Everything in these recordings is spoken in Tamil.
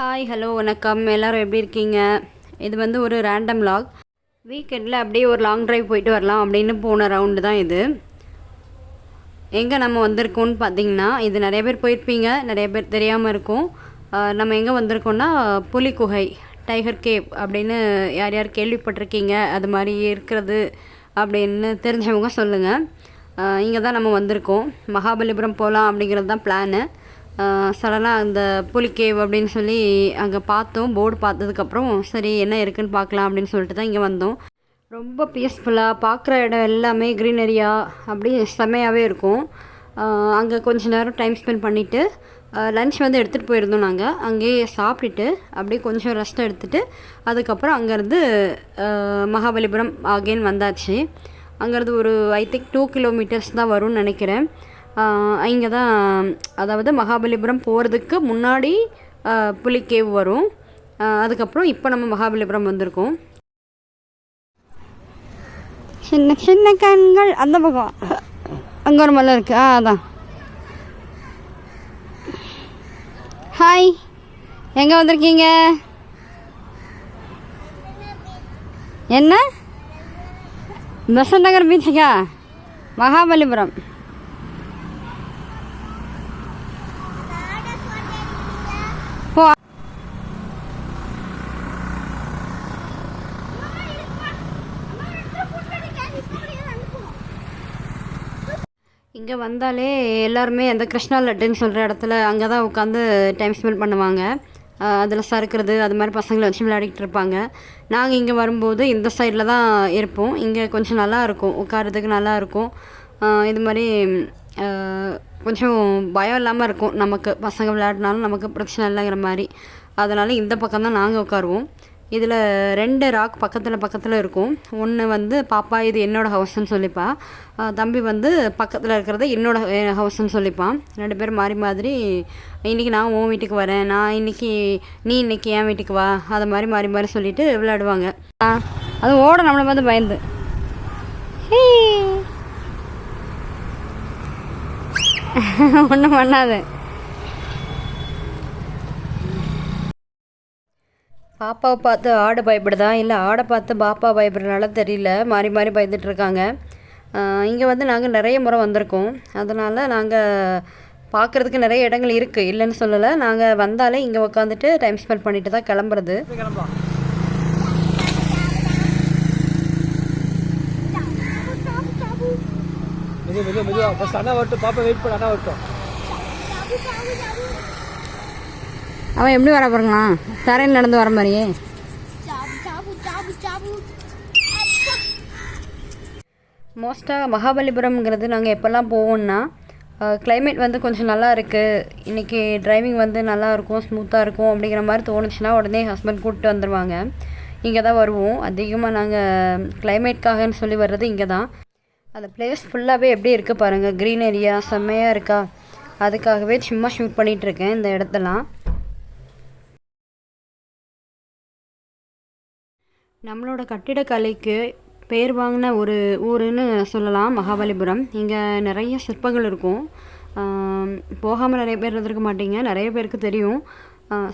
ஹாய் ஹலோ வணக்கம். எல்லோரும் எப்படி இருக்கீங்க? இது வந்து ஒரு ரேண்டம் லாக் வீக்கெண்டில் அப்படியே ஒரு லாங் ட்ரைவ் போயிட்டு வரலாம் அப்படின்னு போன ரவுண்டு தான் இது. எங்கே நம்ம வந்திருக்கோம்னு பார்த்தீங்கன்னா இது நிறைய பேர் போயிருப்பீங்க. நிறைய பேர் தெரியாமல் இருக்கும். நம்ம எங்கே வந்திருக்கோம்னா புலி குகை டைகர் கேவ் அப்படின்னு யார் யார் கேள்விப்பட்டிருக்கீங்க? அது மாதிரி இருக்கிறது அப்படின்னு தெரிஞ்சவங்க சொல்லுங்கள் இங்கே தான் நம்ம வந்திருக்கோம். மகாபலிபுரம் போகலாம் அப்படிங்கிறது தான் பிளானு சடனாக அந்த புலிகேவ் அப்படின்னு சொல்லி அங்கே பார்த்தோம். போர்டு பார்த்ததுக்கப்புறம் சரி என்ன இருக்குன்னு பார்க்கலாம் அப்படின்னு சொல்லிட்டு தான் இங்கே வந்தோம். ரொம்ப பீஸ்ஃபுல்லாக பார்க்குற இடம் எல்லாமே க்ரீனரியாக அப்படி செம்மையாகவே இருக்கும். அங்கே கொஞ்ச நேரம் டைம் ஸ்பெண்ட் பண்ணிவிட்டு லன்ச் வந்து எடுத்துகிட்டு போயிருந்தோம் நாங்கள் அங்கேயே சாப்பிட்டுட்டு அப்படியே கொஞ்சம் ரெஸ்ட் எடுத்துகிட்டு அதுக்கப்புறம் அங்கேருந்து மகாபலிபுரம் அகெயின் வந்தாச்சு. அங்கேருந்து ஒரு ஐ திங்க் டூ கிலோமீட்டர்ஸ் தான் வரும்னு நினைக்கிறேன். இங்கே தான் அதாவது மகாபலிபுரம் போகிறதுக்கு முன்னாடி புலிகேவ் வரும். அதுக்கப்புறம் இப்போ நம்ம மகாபலிபுரம் வந்திருக்கோம். சின்ன சின்ன கண்கள். அந்த பக்கம். அங்கே ஒரு மலை இருக்கு. ஆ அதான். ஹாய் எங்கே வந்திருக்கீங்க? என்ன? பெசன்ட் நகர் பீச்சுக்கா மகாபலிபுரம். இங்கே வந்தாலே எல்லாருமே அந்த கிருஷ்ணா லட்டுன்னு சொல்கிற இடத்துல அங்கே தான் உட்காந்து டைம் ஸ்பெண்ட் பண்ணுவாங்க அதில் சறுக்கிறது அது மாதிரி பசங்களை வச்சு விளையாடிக்கிட்டு இருப்பாங்க. நாங்கள் இங்கே வரும்போது இந்த சைடில் தான் இருப்போம். இங்கே கொஞ்சம் நல்லா இருக்கும். உட்காரதுக்கு நல்லா இருக்கும். இது மாதிரி கொஞ்சம் பயம் இல்லாமல் இருக்கும். நமக்கு பசங்க விளையாடினாலும் நமக்கு பிரச்சனை இல்லைங்கிற மாதிரி. அதனால் இந்த பக்கம் தான் நாங்கள் உட்காருவோம். இதில் ரெண்டு ராக் பக்கத்தில் பக்கத்தில் இருக்கும். ஒன்று வந்து பாப்பா இது என்னோடய ஹவுஸ்ன்னு சொல்லிப்பா. தம்பி வந்து பக்கத்தில் இருக்கிறத என்னோடய ஹவுஸ்ன்னு சொல்லிப்பான் ரெண்டு பேரும் மாறி மாதிரி இன்றைக்கி நான் உன் வீட்டுக்கு வரேன். நான் இன்றைக்கி நீ இன்றைக்கி என் வீட்டுக்கு வா. அதை மாதிரி மாறி மாறி சொல்லிவிட்டு விளையாடுவாங்க. அது ஓட நம்மளை பார்த்து பயந்து. ஒன்றும் பண்ணாது. பாப்பாவை பார்த்து ஆடு பயப்படுதா? இல்லை ஆடை பார்த்து பாப்பா பயப்படுறனால தெரியல. மாறி மாறி பயந்துட்டுருக்காங்க இங்கே வந்து நாங்கள் நிறைய முறை வந்திருக்கோம். அதனால் நாங்கள் பார்க்குறதுக்கு நிறைய இடங்கள் இருக்குது இல்லைன்னு சொல்லலை. நாங்கள் வந்தாலே இங்கே உட்காந்துட்டு டைம் ஸ்பெண்ட் பண்ணிட்டு தான் கிளம்புறது. மெது மெது மெதுவா. அண்ணா வரட்டும். பாப்பா வெயிட் பண்ண அண்ணா வரட்டும். அவன் எப்படி வர போகிறாங்களா தரையில் நடந்து வர மாதிரியே. மோஸ்ட்டாக மகாபலிபுரம்ங்கிறது நாங்கள் எப்போல்லாம் போவோம்னா கிளைமேட் வந்து கொஞ்சம் நல்லா இருக்குது இன்றைக்கி டிரைவிங் வந்து நல்லா இருக்கும் ஸ்மூத்தாக இருக்கும் அப்படிங்கிற மாதிரி தோணுச்சுன்னா உடனே ஹஸ்பண்ட் கூப்பிட்டு வந்துடுவாங்க இங்கே தான் வருவோம். அதிகமாக நாங்கள் கிளைமேட்காகன்னு சொல்லி வர்றது இங்கே தான் அந்த பிளேஸ் ஃபுல்லாகவே எப்படி இருக்குது பாருங்கள் க்ரீனரியா செம்மையாக இருக்கா? அதுக்காகவே சும்மா ஷூட் பண்ணிகிட்ருக்கேன் இந்த இடத்தெல்லாம். நம்மளோட கட்டிடக்கலைக்கு பேர் வாங்கின ஒரு ஊருன்னு சொல்லலாம் மகாபலிபுரம். இங்கே நிறைய சிற்பங்கள் இருக்கும். போகாமல் நிறைய பேர் இருந்திருக்க மாட்டீங்க. நிறைய பேருக்கு தெரியும்.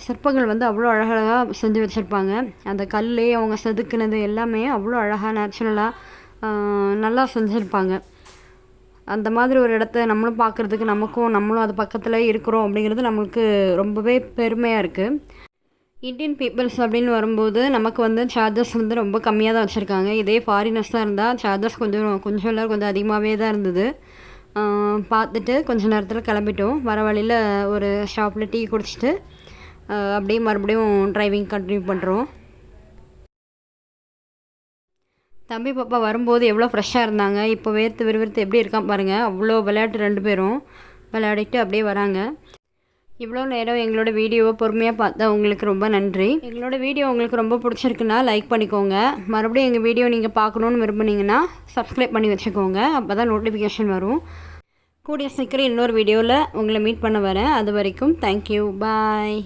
சிற்பங்கள் வந்து அவ்வளோ அழகழகாக செஞ்சு வச்சுருப்பாங்க. அந்த கல்லே அவங்க செதுக்குனது எல்லாமே அவ்வளோ அழகாக நேச்சுரலாக நல்லா செஞ்சுருப்பாங்க. அந்த மாதிரி ஒரு இடத்த நம்மளும் பார்க்குறதுக்கு நமக்கும் நம்மளும் அது பக்கத்தில் இருக்கிறோம் அப்படிங்கிறது நம்மளுக்கு ரொம்பவே பெருமையாக இருக்குது இந்தியன் பீப்புள்ஸ் அப்படின்னு வரும்போது நமக்கு வந்து சார்ஜஸ் வந்து ரொம்ப கம்மியாக தான் வச்சுருக்காங்க. இதே ஃபாரினர்ஸாக இருந்தால் சார்ஜஸ் கொஞ்சம் கொஞ்சம் இல்லை கொஞ்சம் அதிகமாகவே தான் இருந்தது. பார்த்துட்டு கொஞ்ச நேரத்தில் கிளம்பிட்டோம். வர வழியில் ஒரு ஷாப்பில் டீ குடிச்சிட்டு அப்படியே மறுபடியும் டிரைவிங் கண்டினியூ பண்ணுறோம் தம்பி பாப்பா வரும்போது எவ்வளோ ஃப்ரெஷ்ஷாக இருந்தாங்க? இப்போ வேர்த்து விறுவிறுத்து எப்படி இருக்கான் பாருங்கள் அவ்வளோ விளையாட்டு ரெண்டு பேரும். விளையாடிட்டு அப்படியே வராங்க. இவ்வளோ நேரம் எங்களோட வீடியோவை பொறுமையாக பார்த்தா உங்களுக்கு ரொம்ப நன்றி. எங்களோட வீடியோ உங்களுக்கு ரொம்ப பிடிச்சிருக்குன்னா லைக் பண்ணிக்கோங்க. மறுபடியும் எங்கள் வீடியோ நீங்கள் பார்க்கணுன்னு விரும்புனீங்கன்னா சப்ஸ்கிரைப் பண்ணி வச்சுக்கோங்க. அப்போ தான் நோட்டிஃபிகேஷன் வரும். கூடிய சீக்கிரம் இன்னொரு வீடியோவில் உங்களை மீட் பண்ண வரேன். அது வரைக்கும் தேங்க்யூ பாய்